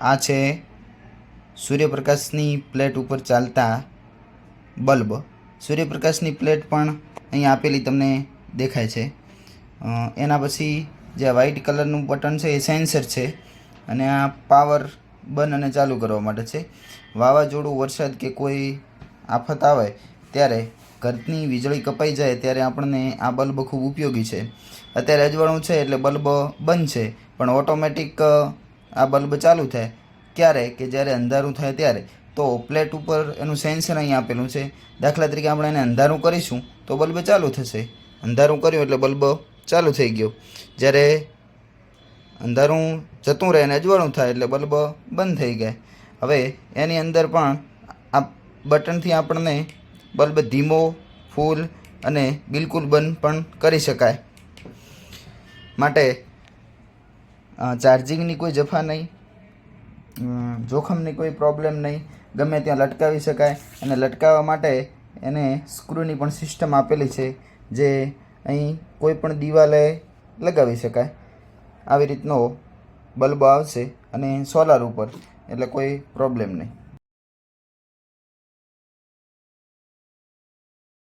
આ છે સૂર્યપ્રકાશની પ્લેટ ઉપર ચાલતા બલ્બ. સૂર્યપ્રકાશની પ્લેટ પણ અહીં આપેલી તમને દેખાય છે. એના પછી જે વ્હાઇટ કલરનું બટન છે એ સેન્સર છે અને આ પાવર બંધ અને ચાલુ કરવા માટે છે. વાવાઝોડું, વરસાદ કે કોઈ આફત આવે ત્યારે ઘરની વીજળી કપાઈ જાય ત્યારે આપણને આ બલ્બ ખૂબ ઉપયોગી છે. અત્યારે અજવાળું છે એટલે બલ્બ બંધ છે, પણ ઓટોમેટિક આ બલ્બ ચાલુ થાય. ક્યારે? કે જ્યારે અંધારું થાય ત્યારે. તો પ્લેટ ઉપર એનું સેન્સર અહીં આપેલું છે. દાખલા તરીકે આપણે એને અંધારું કરીશું, તો બલ્બ ચાલુ થશે. અંધારું કર્યું એટલે બલ્બ ચાલુ થઈ ગયો. જ્યારે અંધારું જતું રહે અને અજવાળું થાય એટલે બલ્બ બંધ થઈ ગયા. હવે એની અંદર પણ આ બટનથી આપણને બલ્બ ધીમો, ફૂલ અને બિલકુલ બંધ પણ કરી શકાય. માટે ચાર્જિંગની કોઈ જફા નહીં જોખમની કોઈ પ્રોબ્લેમ નહીં, ગમે ત્યાં લટકાવી શકાય અને લટકાવવા માટે એને સ્ક્રૂની પણ સિસ્ટમ આપેલી છે જે અહીં કોઈ પણ દિવાલે લગાવી શકાય. આવી રીતનો બલ્બ આવશે અને સોલાર ઉપર, એટલે કોઈ પ્રોબ્લેમ નહીં.